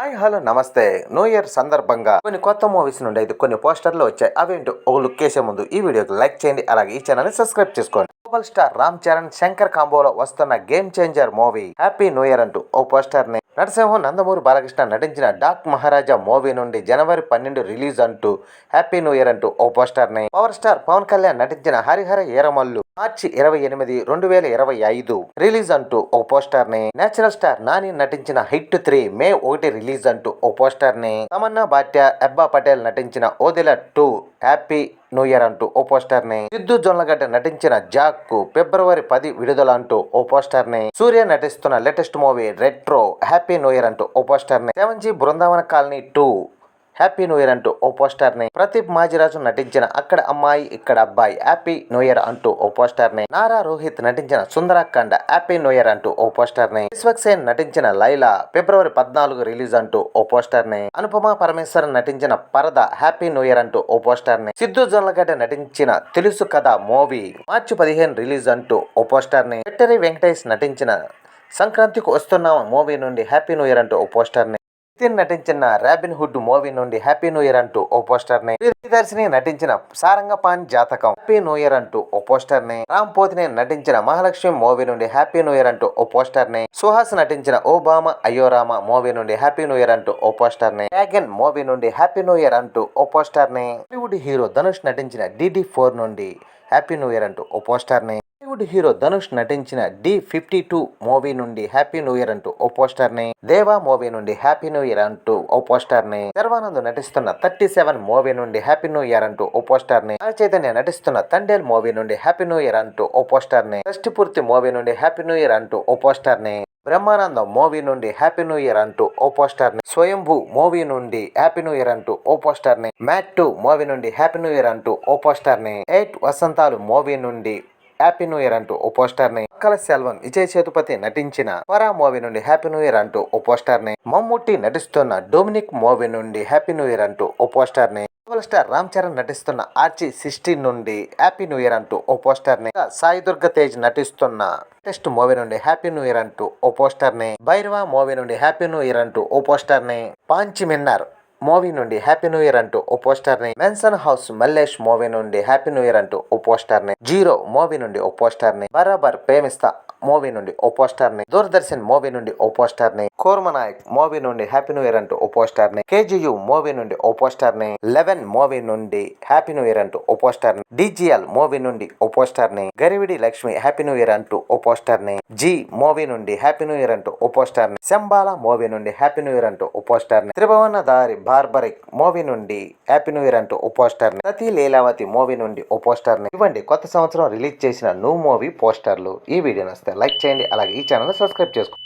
Hi hello నమస్తే. New year సందర్భంగా కొన్ని కొత్త మూవీస్ నుండి అయితే కొన్ని పోస్టర్లు వచ్చాయి. అవేంటో ఒక లుక్ వేసే ముందు ఈ వీడియోకి లైక్ చేయండి. అలాగే ఈ ఛానల్ని సబ్స్క్రైబ్ చేసుకోండి. గ్లోబల్ స్టార్ రామ్ చరణ్ శంకర్ కాంబోలో వస్తున్న game changer movie happy new year అంటూ ఓ పోస్టర్ని నరసింహం నందమూరి బాలకృష్ణ నటించిన డాక్ మహారాజా మూవీ నుండి జనవరి పన్నెండు రిలీజ్ అంటూ హ్యాపీ న్యూ ఇయర్ అంటూ ఓ పోస్టర్ని పవర్ స్టార్ పవన్ కళ్యాణ్ నటించిన హరిహర ఏరమల్లు మార్చి ఇరవై ఎనిమిది రెండు వేల ఇరవై ఐదు రిలీజ్ అంటూ ఓ పోస్టర్ని నేచురల్ స్టార్ నాని నటించిన హిట్ త్రీ మే ఒకటి రిలీజ్ అంటూ ఓ పోస్టర్ని తమన్నా భాట్య అబ్బా పటేల్ నటించిన Odela two happy new year అంటూ ఓ పోస్టర్ని సిద్ధు జొన్నలగడ్డ నటించిన జాక్కు ఫిబ్రవరి పది విడుదల అంటూ ఓ పోస్టర్ని సూర్య నటిస్తున్న latest movie retro happy new year అంటూ ఓ పోస్టర్ని seven G Brindavan colony two happy new year అంటూ ఓ పోస్టర్ని ప్రదీప్ మాజిరాజు నటించిన అక్కడ అమ్మాయి ఇక్కడ అబ్బాయి హ్యాపీ న్యూ ఇయర్ అంటూ ఓ పోస్టర్ని నారా రోహిత్ నటించిన సుందరాఖండ హ్యాపీ న్యూ ఇయర్ అంటూ ఓ పోస్టర్ని విశ్వక్సేన్ నటించిన లైలా ఫిబ్రవరి పద్నాలుగు రిలీజ్ అంటూ ఓ పోస్టర్ని అనుపమ పరమేశ్వరన్ నటించిన పరద హ్యాపీ న్యూ ఇయర్ అంటూ ఓ పోస్టర్ని సిద్ధు జొన్నలగడ్డ నటించిన తెలుసు కథ మూవీ మార్చి పదిహేను రిలీజ్ అంటూ ఓ పోస్టర్ని వెంకటేష్ నటించిన సంక్రాంతికి వస్తున్న మూవీ నుండి హ్యాపీ న్యూ ఇయర్ అంటూ ఓ పోస్టర్ని నితిన్ నటించిన రాబిన్ హుడ్ మూవీ నుండి హ్యాపీ న్యూ ఇయర్ అంటూ ఓ పోస్టర్ని ప్రియదర్శిని నటించిన సారంగపాన్ జాతకం. హ్యాపీ న్యూ ఇయర్ అంటూ ఓ పోస్టర్ని రామ్ పోతిని నటించిన మహాలక్ష్మి మూవీ నుండి హ్యాపీ న్యూ ఇయర్ అంటూ ఓ పోస్టర్ని సుహాస్ నటించిన ఓ అయోరామా మూవీ నుండి హ్యాపీ న్యూ ఇయర్ అంటూ ఓ పోస్టర్ని డ్రాగన్ మూవీ నుండి హ్యాపీ న్యూ ఇయర్ అంటూ ఓ పోస్టర్ని హాలీవుడ్ హీరో ధనుష్ నటించిన డిడి ఫోర్ నుండి హ్యాపీ న్యూ ఇయర్ అంటూ ఓ పోస్టర్ని బాలీవుడ్ హీరో ధనుష్ నటించిన డి ఫిఫ్టీ టూ మూవీ నుండి హ్యాపీ న్యూ ఇయర్ అంటూ ఓ పోస్టర్ని దేవా మూవీ నుండి హ్యాపీ న్యూ ఇయర్ అంటూ ఓ పోస్టర్ని శర్వానంద్ నటిస్తున్న థర్టీ సెవెన్ మూవీ నుండి హ్యాపీ న్యూ ఇయర్ అంటూ ఓ పోస్టర్ని చైతన్య నటిస్తున్న తండేల్ మూవీ నుండి హ్యాపీ న్యూ ఇయర్ అంటూ ఓ పోస్టర్ని షష్టిపూర్తి మూవీ నుండి హ్యాపీ న్యూ ఇయర్ అంటూ ఓ పోస్టర్ని బ్రహ్మానందం మూవీ నుండి హ్యాపీ న్యూ ఇయర్ అంటూ ఓ పోస్టర్ని స్వయంభూ మూవీ నుండి హ్యాపీ న్యూ ఇయర్ అంటూ ఓ పోస్టర్ని మ్యాట్ టూ మూవీ నుండి హ్యాపీ న్యూ ఇయర్ అంటూ ఓ పోస్టర్ని ఎయిట్ వసంతాలు మూవీ నుండి హ్యాపీ న్యూ ఇయర్ అంటూ ఓ పోస్టర్ని అక్కల సెల్వన్ విజయ్ సేతుపతి నటించిన పరా మూవీ నుండి హ్యాపీ న్యూ ఇయర్ అంటూ ఓ పోస్టర్ని మమ్ముట్టి నటిస్తున్న డొమినిక్ మూవీ నుండి హ్యాపీ న్యూ ఇయర్ అంటూ ఓ పోస్టర్ని గ్లోబల్ స్టార్ రామ్ చరణ్ నటిస్తున్న ఆర్చి సిక్స్టీన్ నుండి హ్యాపీ న్యూ ఇయర్ అంటూ ఓ పోస్టర్ని సాయి దుర్గ తేజ్ నటిస్తున్న టెస్ట్ మూవీ నుండి హ్యాపీ న్యూ ఇయర్ అంటూ ఓ పోస్టర్ని భైరవ మూవీ నుండి హ్యాపీ న్యూ ఇయర్ అంటూ ఓ పోస్టర్ని పాంచి మిన్నర్. మూవీ నుండి హ్యాపీ న్యూ ఇయర్ అంటూ ఓ పోస్టర్ని మెన్సన్ హౌస్ మల్లేష్ మూవీ నుండి హ్యాపీ న్యూ ఇయర్ అంటూ ఓ పోస్టర్ని జీరో మూవీ నుండి ఓ పోస్టర్ని బరాబర్ ప్రేమిస్తా మూవీ నుండి ఓ పోస్టర్ని దూరదర్శన్ మూవీ నుండి ఓ పోస్టర్ని కోర్మనాయక్ మూవీ నుండి హ్యాపీ న్యూ ఇయర్ అంటూ ఓ పోస్టర్ని కేజీయు మూవీ నుండి ఓ పోస్టర్ని లెవెన్ మూవీ నుండి హ్యాపీ న్యూ ఇయర్ అంటూ ఓ పోస్టర్ని డిజిఎల్ మూవీ నుండి ఓ పోస్టర్ని Garividi Lakshmi happy new year అంటూ ఓ పోస్టర్ని జీ మూవీ నుండి హ్యాపీ న్యూ ఇయర్ అంటూ ఓ పోస్టర్ని శంబాల మూవీ నుండి హ్యాపీ న్యూ ఇయర్ అంటూ ఓ పోస్టర్ని త్రిభువన దారి బార్బరిక్ మూవీ నుండి హ్యాపీ న్యూ ఇయర్ అంటూ ఓ పోస్టర్ని సతీ లీలావతి మూవీ నుండి ఓ పోస్టర్ని ఇవ్వండి కొత్త సంవత్సరం రిలీజ్ చేసిన న్యూ మూవీ పోస్టర్లు ఈ వీడియో నస్తే లైక్ చేయండి అలాగే ఈ ఛానల్ సబ్స్క్రైబ్ చేసుకోండి.